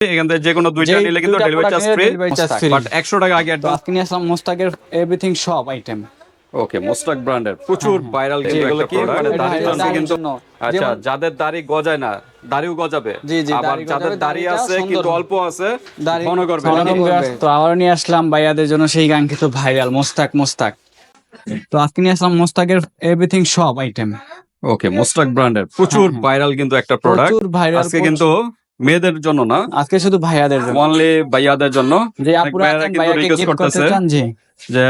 এখান থেকে যে কোনো দুইটা নিলে কিন্তু delivery charge free delivery charge free। But একশো টাকা আগে অ্যাডভান্স আজকে আসলাম মোস্তাকের এভরিথিং সব আইটেম ওকে মোস্টাক ব্র্যান্ডের প্রচুর ভাইরাল কিন্তু এগুলো জন্য দাড়ির কিন্তু আচ্ছা যাদের দাড়ি গজায় না দাড়িও গজাবে। জি, জি, আবার দাড়ি যাদের দাড়ি আছে কিন্তু অল্প আছে ঘন করবে। তো আবারও নিয়ে আসলাম ভাইয়াদের জন্য সেই কাঙ্ক্ষিত ভাইরাল মোস্তাক মোস্তাক তো আজকে নিয়ে আসলাম মোস্তাকের এভরিথিং সব আইটেম ওকে মোস্টাক ব্র্যান্ডের প্রচুর হ্যাঁ, হ্যাঁ। ভাইরাল কিন্তু একটা প্রোডাক্ট আজকে কিন্তু মেয়েদের জন্য না। আজকে শুধু ভাইয়াদের জন্য। অনলি ভাইয়াদের জন্য। যে আপুরা কিন্তু রিকোয়েস্ট করতেছে যে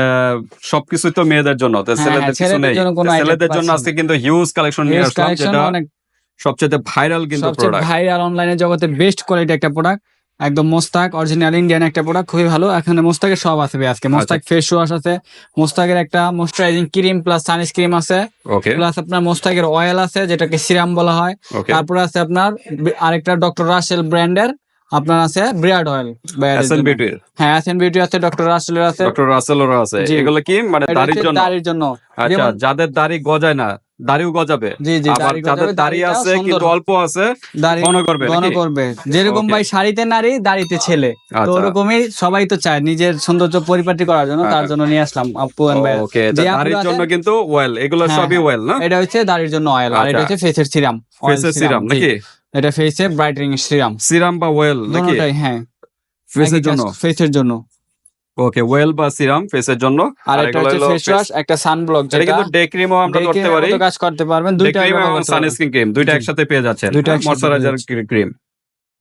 সবকিছুই তো মেয়েদের জন্য তো হ্যাঁ, ছেলেদের কিছু নেই। ছেলেদের জন্য আজকে কিন্তু হিউজ কালেকশন নিয়ে আসলাম যেটা সবচেয়ে ভাইরাল কিন্তু প্রোডাক্ট ভাইরাল অনলাইনে জগতে বেস্ট কোয়ালিটি একটা প্রোডাক্ট একদম মোস্তাক অরিজিনাল ইন্ডিয়ান একটা প্রোডাক্ট খুবই ভালো। এখানে মোস্তাকের সব আছে ভাই আজকে। আচ্ছা। মোস্তাক ফেস ওয়াশ আছে মোস্তাকের একটা ময়শ্চারাইজিং ক্রিম প্লাস সানস্ক্রিন আছে। ওকে প্লাস আপনার মোস্তাকের অয়েল আছে যেটাকে সিরাম বলা হয়। তারপর আছে আপনার আরেকটা ডক্টর রাসেল ব্র্যান্ডের আপনার আছে ব্রিয়ার্ড অয়েল এসএন বিউটির হ্যাঁ এসএন বিউটি আছে ডক্টর রাসেলের আছে। ডক্টর রাসেলেরও আছে। এগুলো কি? মানে দাড়ির জন্য। দাড়ির জন্য। আচ্ছা যাদের দাড়ি গজায় না দাড়িও গজাবে। জি জি যাদের দাড়ি আছে কিন্তু অল্প আছে দাড়ি ঘন করবে ঘন করবে যেরকম ভাই শাড়িতে নারী দাড়িতে ছেলে। তো আচ্ছা। ওরকমই সবাই তো চায় নিজের সৌন্দর্য পরিপাটি করার জন্য তার জন্য নিয়ে আসলাম আপু and ভাইয়া। ওকে দাড়ির জন্য কিন্তু ওয়েল এগুলো হ্যাঁ, সবই হ্যাঁ। ওয়েল না? এটা হচ্ছে দাড়ির জন্য অয়েল আর এটা আচ্ছা। হচ্ছে ফেসের সিরাম ফেসের সিরাম নাকি? এটা ফেসে ব্রাইটেনিং সিরাম সিরাম বা ওয়েল নাকি? হ্যাঁ। ফেসের জন্য? ফেসের জন্য। ওকে ওয়েল বা সিরাম ফেসের জন্য। আর এগুলো হচ্ছে ফেস ওয়াশ একটা সানব্লক এটা কিন্তু ডে ক্রিমও আমরা করতে পারি। কাজ করতে পারবেন। দুইটা ক্রিম এবং। সানস্ক্রিন ক্রিম দুইটা একসাথে পেয়ে যাচ্ছেন। দুইটা ময়শ্চারাইজার ক্রিম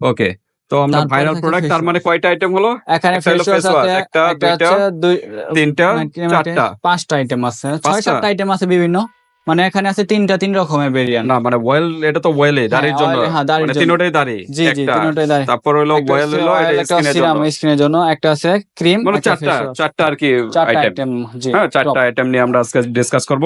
ওকে তো আমরা ভাইরাল প্রোডাক্ট তার মানে কয়টা আইটেম হলো? এখানে ফেস ওয়াশ আছে একটা, একটা দুইটা, দুই তিনটা মানে চারটা। পাঁচটা আইটেম আছে। ছয়? সাতটা আইটেম আছে বিভিন্ন। মানে এখানে আছে তিনটা তিন রকমের ভেরিয়েন্ট না মানে ওয়েল এটা তো ওয়েলে দাড়ির জন্য। হ্যাঁ, মানে তিনটাই দাড়ি জি জি তিনটাই দাঁড়িয়ে তারপর হলো ওয়েল হলো এটা স্কিনের জন্য। স্কিনের জন্য একটা আছে ক্রিম মানে চারটা চারটা আর কি আইটেম জি হ্যাঁ চারটা আইটেম নিয়ে আমরা আজকে ডিসকাস করব।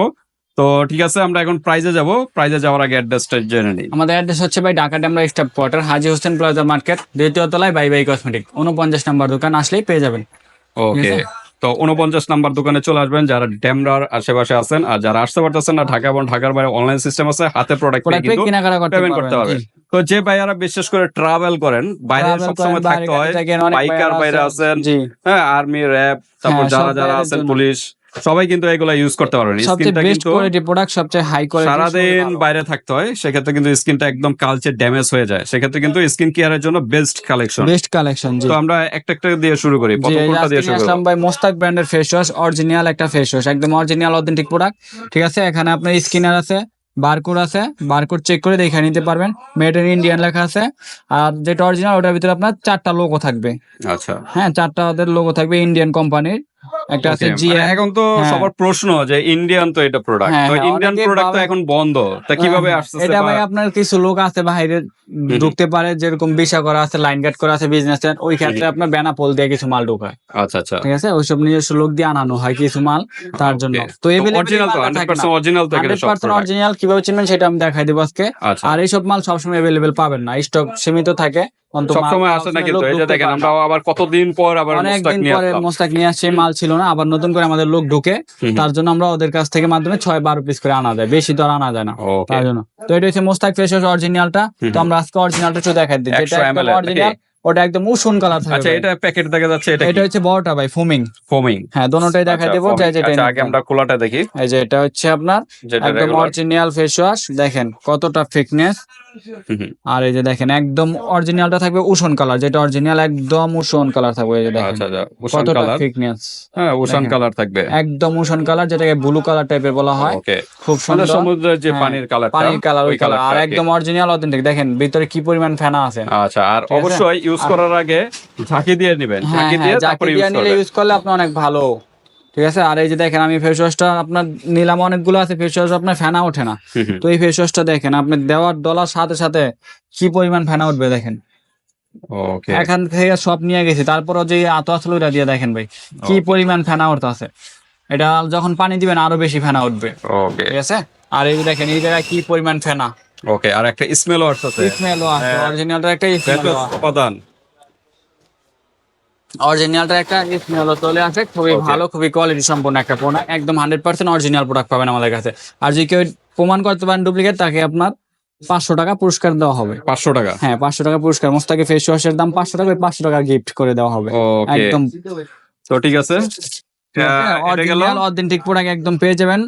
তো ঠিক আছে আমরা এখন প্রাইজে যাব। প্রাইজে যাওয়ার আগে অ্যাড্রেসটা জেনে নিই। আমাদের অ্যাড্রেস হচ্ছে ভাই Dhaka Demra staff quarter Haji Hossain plaza market দ্বিতীয় তলায় বাই বাই কসমেটিক উনপঞ্চাশ নাম্বার দোকান আসলেই পেয়ে যাবেন। ওকে? তো উনপঞ্চাশ নাম্বার দোকানে চলে আসবেন যারা ডেমরার আশেপাশে আছেন আর যারা আসতে পারতেছেন না ঢাকা এবং ঢাকার বাইরে অনলাইন সিস্টেম আছে হাতে প্রোডাক্ট কিন্তু পেমেন্ট করতে হবে। পারবেন তো যে ভাইয়ারা বিশেষ করে ট্রাভেল করেন বাইরে সবসময় থাকতে হয় বাইকার বাইরে আছেন। আছেন হ্যাঁ আর্মি র্যাব তারপর হ্যাঁ, যারা যারা আছেন পুলিশ সবাই কিন্তু এগুলা ইউজ করতে পারবেন স্কিনটা কিন্তু কোয়ালিটি প্রোডাক্ট সবচেয়ে হাই কোয়ালিটি সারাদিন বাইরে থাকতে হয় সেক্ষেত্রে কিন্তু স্কিনটা একদম কালচে ড্যামেজ হয়ে যায়। সেক্ষেত্রে কিন্তু স্কিন কেয়ারের জন্য বেস্ট কালেকশন বেস্ট কালেকশন জি। তো আমরা একটা একটা দিয়ে শুরু করি প্রথম কোনটা দিয়ে শুরু আসলাম ভাই মোস্তাক ব্র্যান্ডের ফেস ওয়াশ অরিজিনাল একটা ফেস ওয়াশ একদম অরিজিনাল অথেন্টিক প্রোডাক্ট ঠিক আছে এখানে আপনার স্কিনার আছে বারকোড আছে বারকোড চেক করে দেখে নিতে পারবেন। মেড ইন ইন্ডিয়ান লেখা আছে। আর যেটা অরিজিনাল ওটার ভিতরে আপনার চারটা লোগো থাকবে। আচ্ছা। হ্যাঁ চারটা ওদের লোগো থাকবে ইন্ডিয়ান কোম্পানির একটা আছে মানে এখন তো হ্যাঁ। সবার প্রশ্ন যে ইন্ডিয়ান তো এটা প্রোডাক্ট হ্যাঁ, তো হ্যাঁ, ইন্ডিয়ান প্রোডাক্ট তো এখন বন্ধ। তা কীভাবে আসতেছে এটা ভাই আপনার কিছু লোক আছে বাইরে ঢুকতে পারে যেরকম বিষা করা আছে লাইন গার্ড করা আছে বিজনেস ওই ক্ষেত্রে আপনার বেনাপোল দিয়ে কিছু মাল ঢোকায়। আচ্ছা আচ্ছা। ঠিক আছে? ওইসব নিজস্ব লোক দিয়ে আনানো হয় কিছু মাল তার জন্য। তো অরিজিনাল তো হান্ড্রেড পার্সেন্ট অরিজিনাল তো এখানে হান্ড্রেড সব অরিজিনাল কীভাবে চিনবেন সেটা আমি দেখাই দেবো আজকে। আচ্ছা। আর এইসব মাল সবসময় অ্যাভেলেবেল পাবেন না। স্টক সীমিত থাকে। সবসময় আসে না কিন্তু এই যে দেখেন আমরা আবার কতদিন পর আবার অনেকদিন পরে মোস্তাক নিয়ে আসছে মাল ছিল না আবার নতুন করে আমাদের লোক ঢুকে তার জন্য আমরা ওদের কাছ থেকে মাধ্যমে ছয় বারো পিস করে আনা যায় বেশি তো আর আনা যায় না তার জন্য। তো এটা হচ্ছে মোস্তাক ফ্রেশ অরিজিনালটা তো আমরা আজকে অরিজিনালটা দেখাই দিই যেটা অরিজিনাল ওটা একদম উষুন কালার আচ্ছা থাকবে এটা প্যাকেট দেখা যাচ্ছে এটা এটা হচ্ছে বড়টা ভাই ফোমিং ফোমিং হ্যাঁ দোনোটাই দেবো যাই যেটা আচ্ছা আগে আমরা খোলাটা দেখি। এই যে এটা হচ্ছে আপনার একদম। অরিজিনাল ফেস ওয়াশ দেখেন কতটা ফিটনেস। আর এই যে দেখেন একদম অরিজিনালটা থাকবে উষণ কালার যেটা অরিজিনাল একদম উষণ কালার থাকবে এই যে দেখেন। আচ্ছা আচ্ছা কতটা ফিটনেস হ্যাঁ দেখেন। কালার থাকবে। একদম উষণ কালার যেটাকে ব্লু কালার টাইপের বলা হয়। খুব মানে সুন্দর। সমুদ্রের যে হ্যাঁ, পানির কালার পানির কালার ওই কালার আর একদম অরিজিনাল অথেন্টিক দেখেন ভিতরে কি পরিমাণ ফেনা আছে। আচ্ছা আর? অবশ্যই ইউজ করার আগে ঝাঁকি দিয়ে নেবেন। হ্যাঁ ঝাঁকি দিয়ে হ্যাঁ তারপরে ইউজ করবেন। ইউজ করলে আপনার অনেক ভালো। ঠিক আছে? আর এই যে দেখেন আমি ফেস ওয়াশটা আপনার নিলাম অনেকগুলো আছে ফেস ওয়াশ আপনার ফেনা ওঠে না। তো এই ফেস ওয়াশটা দেখেন আপনি দেওয়ার ডলার সাথে সাথে কি পরিমাণ ফেনা উঠবে দেখেন? এখান থেকে সব নিয়ে গেছি তারপরও যে আতো আসলে দিয়ে দেখেন ভাই কি পরিমাণ ফেনা উঠতে আছে এটা যখন পানি দিবেন আরও বেশি ফেনা উঠবে। ঠিক আছে? আর এই দেখেন এই জায়গায় কি পরিমাণ ফেনা? ওকে আর একটা স্মেলও আসছে স্মেলও আছে হ্যাঁ। অরিজিনালটা একটা ভেষজ উপাদান অরিজিনালটা একটা স্মেলও চলে আসে। খুবই ভালো খুবই কোয়ালিটি সম্পন্ন একটা প্রোডাক্ট একদম হান্ড্রেড পার্সেন্ট অরিজিনাল প্রোডাক্ট পাবেন আমাদের কাছে। আর যদি কেউ প্রমাণ করতে পারেন ডুপ্লিকেট তাকে আপনার পাঁচশো টাকা পুরস্কার দেওয়া হবে। পাঁচশো টাকা? হ্যাঁ পাঁচশো টাকা পুরস্কার। মোস্তাকে ফেস ওয়াশের দাম পাঁচশো টাকা পাঁচশো টাকা গিফট করে দেওয়া হবে। একদম তো ঠিক আছে। অরিজিনাল অথেন্টিক প্রোডাক্ট একদম পেয়ে যাবেন।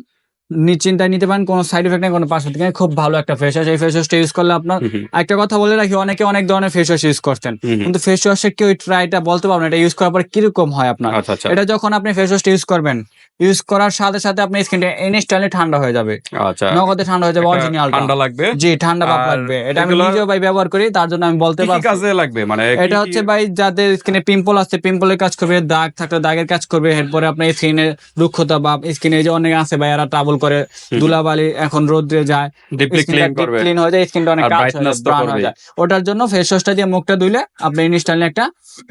নিশ্চিন্তায় নিতে পারেন কোনো সাইড এফেক্ট নেই কোনো পার্শ্ব থেকে খুব ভালো একটা ফেস ওয়াশ এই ফেস ওয়াশটা ইউজ করলে আপনার একটা কথা বলে রাখি অনেকে অনেক ধরনের ফেস ওয়াশ ইউজ করতেন। কিন্তু ফেস ওয়াশের কেউ ট্রাইটা বলতে পারবেন এটা ইউজ করার পর কীরকম হয় আপনার? আচ্ছা আচ্ছা। এটা যখন আপনি ফেস ওয়াশটা ইউজ করবেন ইউজ করার সাথে সাথে আপনার স্কিনটা ইনস্ট্যান্টলি ঠান্ডা হয়ে যাবে। আচ্ছা। নগদে ঠান্ডা হয়ে যাবে অরিজিনাল ঠান্ডা লাগবে। জি ঠান্ডা ভাব লাগবে। এটা আমি নিজেও ভাই ব্যবহার করি তার জন্য আমি বলতে কি কাজে লাগবে? মানে এটা হচ্ছে ভাই যাদের স্কিনে পিম্পল আছে পিম্পলের কাজ করবে দাগ থাকলে দাগের কাজ করবে এরপরে আপনার স্কিনের রুক্ষতা বা স্কিনে যে অনেক আছে ভাই এরা ট্রাবল করে। ধুলাবালি এখন রোদ্রে যায় ক্লিন হয়ে যায় স্কিনটা অনেক আর কাজ হয়ে brightness যায় তো ব্রাউন হয়ে যায়। ওটার জন্য ফেস ওয়াশটা দিয়ে মুখটা ধুইলে আপনি ইনস্ট্যান্টলি একটা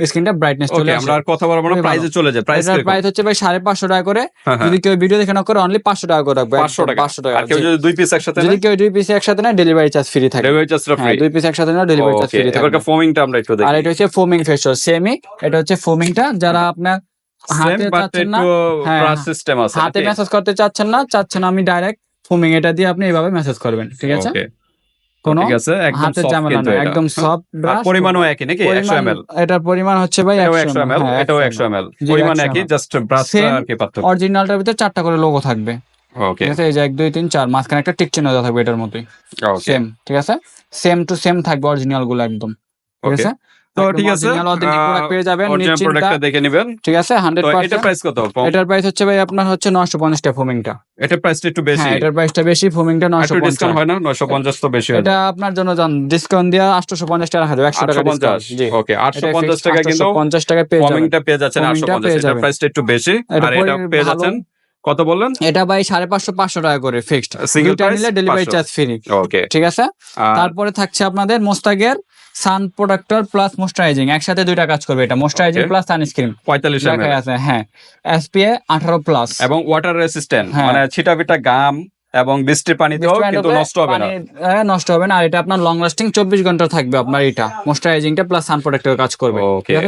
স্কিনটা ব্রাইটনেস চলে আসে। আমরা আর কথা বলব না প্রাইসে চলে যায় প্রাইস প্রাইস হচ্ছে ভাই সাড়ে পাঁচশো টাকা করে। হ্যাঁ, হ্যাঁ। যদি কেউ ভিডিও দেখে না করে অনলি পাঁচশো টাকা করে রাখবে পাঁচশো টাকা। পাঁচশো টাকা আর কেউ যদি দুই পিস একসাথে যদি কেউ দুই পিস একসাথে না ডেলিভারি চার্জ ফ্রি থাকে। ডেলিভারি চার্জটা হ্যাঁ ফ্রি দুই পিস একসাথে না ডেলিভারি চার্জ ফ্রি এবার থাকে। ফোমিংটা আমরা একটু আর এটা হচ্ছে ফোমিং ফেস ওয়াশ সেমি এটা হচ্ছে ফোমিংটা যারা আপনার হাতে চাচ্ছেন না। একটু হ্যাঁ, ব্রাশ সিস্টেম আছে হাতে মেসেজ করতে চাচ্ছেন না চাচ্ছেন আমি ডাইরেক্ট ফোমিং এটা দিয়ে আপনি এইভাবে মেসেজ করবেন ঠিক আছে? কোনো ঠিক আছে একদম সফট ঝামেলা কিন্তু একদম হ্যাঁ? সফট ব্রাশ পরিমাণও একই নাকি? 100 ml এটার পরিমাণ হচ্ছে ভাই 100 100 ml হ্যাঁ, এটাও 100 100 ml পরিমাণ একই জাস্ট ব্রাশটা আর কি পার্থক্য। অরিজিনালটার ভিতরে চারটা করে লোগো থাকবে। ওকে ঠিক আছে এই যে এক দুই তিন চার মাঝখানে একটা টিক চিহ্ন দেওয়া থাকবে এটার মতোই। ওকে সেম ঠিক আছে? সেম টু সেম থাকবে অরিজিনালগুলো একদম। ঠিক আছে? তো ঠিক আছে অরিজিনাল অথেন্টিক প্রোডাক্ট পেয়ে যাবেন প্রোডাক্টটা দেখে নেবেন। ঠিক আছে হান্ড্রেড তো এটা প্রাইস কত এটার প্রাইস হচ্ছে ভাই আপনার হচ্ছে নশো পঞ্চাশ টাকা ফোমিংটা এটা প্রাইসটা একটু বেশি। হ্যাঁ এটার প্রাইসটা বেশি ফোমিংটা ডিসকাউন্ট হয় না? 950 তো বেশি হয় এটা আপনার জন্য যান ডিসকাউন্ট দিয়ে আটশোশো পঞ্চাশ টাকা রাখা যাবে একশো টাকা discount। 850 জি। ওকে 850 টাকা কিন্তু পঞ্চাশ টাকা পেয়ে যাবেন। ফর্মিংটা পেয়ে যাচ্ছেন Foaming টা 850 এটা প্রাইসটা একটু বেশি। আর এটা পেয়ে যাচ্ছেন কত বললেন? এটা ভাই সাড়ে পাঁচশো পাঁচশো টাকা করে ফিক্সড দুইটা নিলে ডেলিভারি চার্জ ফ্রি ওকে ঠিক আছে? তারপরে থাকছে আপনাদের মোস্তাগের সান প্রোডাক্টর প্লাস মোস্টারাইজিং একসাথে দুইটা কাজ করবে এটা। মোস্টারাইজিং প্লাস সানস্ক্রিন 45 টাকা আছে হ্যাঁ। এসপিএ আঠারো প্লাস এবং ওয়াটার রেসিস্ট্যান্ট। মানে ছিটাপিটা গাম এবং বৃষ্টির পানিতে কিন্তু নষ্ট হবে না। হ্যাঁ নষ্ট হবে না। আর এটা আপনার লং লাস্টিং চব্বিশ ঘণ্টা থাকবে আপনার এটা। ময়শ্চারাইজিংটা প্লাস সান প্রোডাক্টের কাজ করবে।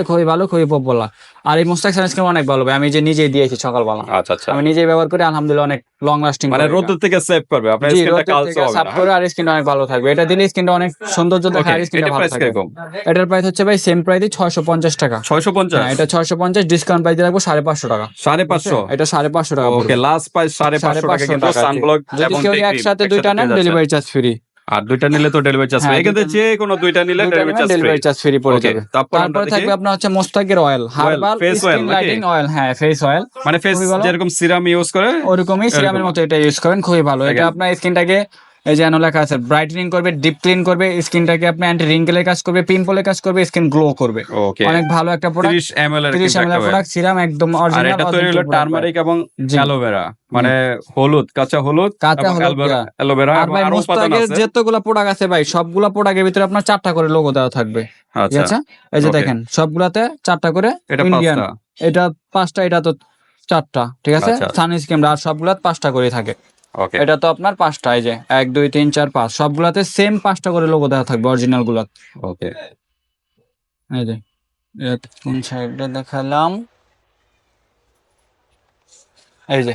খুবই ভালো খুবই পপুলার আর এই মোস্তাক সানস্ক্রিন অনেক ভালো আমি যে নিজে দিয়েছি সকালবেলা। আচ্ছা আচ্ছা। আমি নিজেই ব্যবহার করি আলহামদুলিল্লাহ অনেক লং লাস্টিং মানে রোদ থেকে সেভ করবে আপনার স্কিনটা কালচে হবে সাফ করে আর স্কিনটা অনেক ভালো থাকবে। এটা দিলে স্কিনটা অনেক সৌন্দর্য দেখা আর স্কিনটা ভালো প্রাইস থাকবে এটার প্রাইস হচ্ছে ভাই সেম ছয়শো পঞ্চাশ টাকা। 650 হ্যাঁ এটা ছয়শো পঞ্চাশ ডিসকাউন্ট প্রাইস দিয়ে রাখব সাড়ে পাঁচশো টাকা। 550 এটা সাড়ে পাঁচশো টাকা ওকে লাস্ট প্রাইস 550 টাকা কিন্তু সানব্লক এবং একসাথে দুইটা নেন ডেলিভারি চার্জ ফ্রি আর দুইটা নিলে তো ডেলিভারি চার্জ ফ্রি এখানে যে কোনো দুইটা নিলে ডেলিভারি চার্জ ফ্রি পড়ে যাবে। তারপর থাকবে আপনার হচ্ছে মোস্তাকের oil herbal face oil skin lightening oil হ্যাঁ ফেস অয়েল মানে ফেস। যেরকম সিরাম ইউজ করে ওরকমই সিরামের মতো এটা ইউজ করেন খুবই ভালো। এটা আপনার স্কিনটাকে এই যে এনো লেখা আছে ব্রাইটেনিং করবে ডিপ ক্লিন করবে স্কিনটাকে আপনি অ্যান্টি রিঙ্কেলের কাজ করবে পিম্পলের কাজ করবে স্কিন গ্লো করবে। অনেক ভালো একটা প্রোডাক্ট 30 ml এর 30 কিন্তু ml প্রোডাক্ট সিরাম একদম অরিজিনাল আর এটা তৈরি হলো টার্মারিক এবং অ্যালোভেরা মানে হলুদ কাঁচা হলুদ কাঁচা হলুদ, অ্যালোভেরা আর ভাই মোস্তাকের যতগুলো প্রোডাক্ট আছে ভাই সবগুলা প্রোডাক্টের ভিতরে আপনার চারটা করে লোগো দেওয়া থাকবে। আচ্ছা। এই যে দেখেন সবগুলাতে চারটা করে এটা ইন্ডিয়ান পাঁচটা। এটা পাঁচটা এটা তো চারটা ঠিক আছে? আচ্ছা। সানস্ক্রিন আর সবগুলা পাঁচটা করে থাকে। এটা তো আপনার পাঁচটা এই যে এক দুই তিন চার পাঁচ সবগুলাতে সেম পাঁচটা করে লোগো দেওয়া থাকবে অরিজিনালগুলা। ওকে এই যে কোন সাইডে দেখালাম। এই যে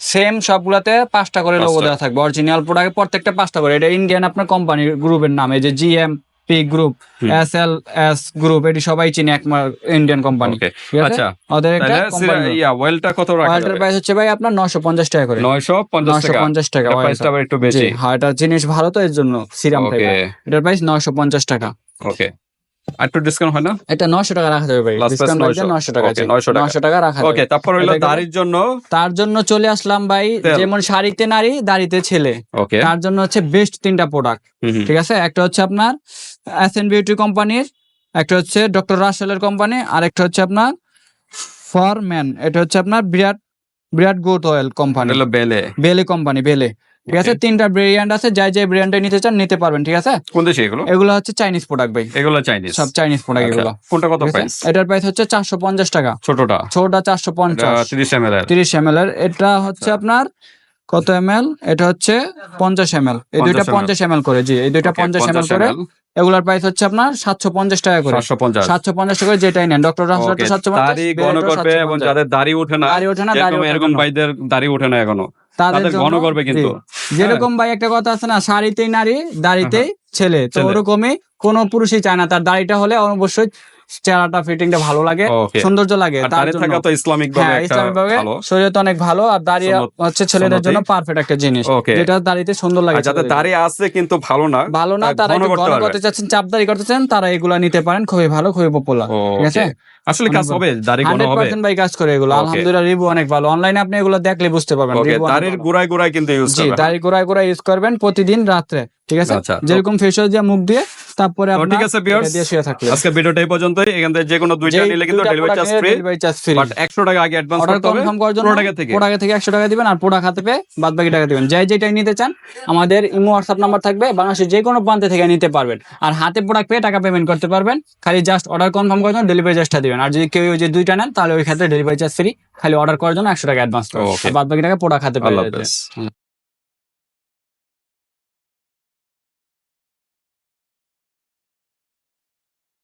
সেম সবগুলাতে পাঁচটা করে লোগো দেওয়া থাকবে অরিজিনাল প্রোডাক্ট প্রত্যেকটা পাঁচটা করে এটা ইন্ডিয়ান আপনার কোম্পানির গ্রুপের নাম এই যে GM P group. S L S group এটি সবাই চিনি একমার ইন্ডিয়ান কোম্পানি আচ্ছা ওদের একটা ইয়া ওয়েলটা কত রাখা ওয়েলটার প্রাইস হচ্ছে ভাই আপনার নশো পঞ্চাশ টাকা করে। 950 নশো টাকা। পঞ্চাশ টাকা প্রাইসটা একটু বেশি। হ্যাঁ এটা জিনিস ভালো তো এর জন্য সিরাম ওকে এটার প্রাইস নশো পঞ্চাশ টাকা। ওকে একটু ডিসকাউন্ট হয় না? এটা নশো টাকা রাখা যাবে ভাই। ডিসকাউন্ট 900 টাকা 900 টাকা। রাখা ওকে তারপর হইল দাড়ির জন্য? তার জন্য চলে আসলাম ভাই যেমন শাড়িতে নারী দাড়িতে ছেলে। ওকে তার জন্য হচ্ছে বেস্ট তিনটা প্রোডাক্ট ঠিক আছে? একটা হচ্ছে আপনার এস এন বিউটি কোম্পানির একটা হচ্ছে ডক্টর রাসেলের কোম্পানি আর একটা হচ্ছে আপনার ফর ম্যান এটা হচ্ছে আপনার বিরাট বিরাট গুড অয়েল কোম্পানি হলো বেলে বেলে কোম্পানি বেলে ঠিক আছে? তিনটা ব্র্যান্ড আছে যাই যাই ব্র্যান্ডে নিতে চান নিতে পারবেন ঠিক আছে? কোন দেশে এগুলো? এগুলো হচ্ছে চাইনিজ প্রোডাক্ট ভাই। এগুলো চাইনিজ সব চাইনিজ প্রোডাক্ট এগুলো। কোনটা কত প্রাইস এটার প্রাইস হচ্ছে চারশো পঞ্চাশ টাকা। ছোটটা? ছোটটা চারশো পঞ্চাশ। 30 ml এর। তিরিশ এম এর। এটা হচ্ছে আচ্ছা। আপনার কত এম এটা হচ্ছে পঞ্চাশ এম এই দুইটা 50 ml পঞ্চাশ এম করে জি এই দুইটা পঞ্চাশ এম 50 করে। Ml, এগুলার প্রাইস হচ্ছে আপনার সাতশো পঞ্চাশ টাকা করে। 750 সাতশো পঞ্চাশ টাকা করে যেটাই নেন। ডক্টর সাতশো পঞ্চাশ দাড়ি ঘন করবে এবং যাদের দাড়ি ওঠে না দাড়ি ওঠে না দাড়ি এরকম। ভাইদের দাড়ি ওঠে না এখনও। তাদের কিন্তু। যেরকম ভাই একটা কথা আছে না শাড়িতেই নারী দাড়িতেই ছেলে। তো ওরকমই কোন পুরুষই চায় না। তার দাড়িটা হলে অবশ্যই চেহারাটা ফিটিংটা ভালো লাগে সৌন্দর্য লাগে দাঁড়িয়ে থাকা তো ইসলামিক ভাবে হ্যাঁ ইসলামিক ভাবে ভালো। অনেক ভালো আর দাঁড়িয়ে হচ্ছে ছেলেদের জন্য পারফেক্ট একটা জিনিস যেটা দাড়িতে সুন্দর লাগে যাদের দাঁড়িয়ে আছে কিন্তু ভালো না ভালো না তারা ঘন করতে চাচ্ছেন চাপদারি করতে চান তারা এগুলা নিতে পারেন খুবই ভালো খুবই পপুলার ঠিক আছে? আসলে কাজ হবে দাড়ি হবে। ভাই কাজ করে এগুলো. আলহামদুলিল্লাহ রিভিউ অনেক ভালো। অনলাইনে আপনি এগুলো দেখলে বুঝতে পারবেন দাড়ির। গোড়ায় গোড়ায় কিন্তু ইউজ জি করবে দাড়ি গোড়ায় গোড়ায় ইউজ করবেন প্রতিদিন রাত্রে ঠিক আছে? আচ্ছা, যেরকম ফেসিয়াল দিয়ে মুখ দিয়ে তারপরে ঠিক আছে, থাকলে। আজকে ভিডিওটা এই পর্যন্তই। এখান থেকে যে কোনো দুইটা নিলে কিন্তু ডেলিভারি চার্জ ফ্রি বাট 100 টাকা আগে অ্যাডভান্স করতে হবে। কনফার্ম করার জন্য থেকে। প্রোডাক্ট থেকে একশো টাকা দিবেন আর প্রোডাক্ট হাতে পেয়ে বাদ বাকি টাকা দিবেন। যাই যেটাই নিতে চান আমাদের ইমো হোয়াটসঅ্যাপ নাম্বার থাকবে। বাংলাদেশের যে কোনো প্রান্তে থেকে নিতে পারবেন। আর হাতে প্রোডাক্ট পেয়ে টাকা পেমেন্ট করতে পারবেন। খালি জাস্ট অর্ডার কনফার্ম করার জন্য ডেলিভারি চার্জটা দিবেন। আর যদি কেউ যে দুইটা নেন তাহলে ওই ক্ষেত্রে ডেলিভারি চার্জ ফ্রি খালি অর্ডার করার জন্য একশো টাকা অ্যাডভান্স Okay. বাদ বাকি টাকা প্রোডাক্ট হাতে পেয়ে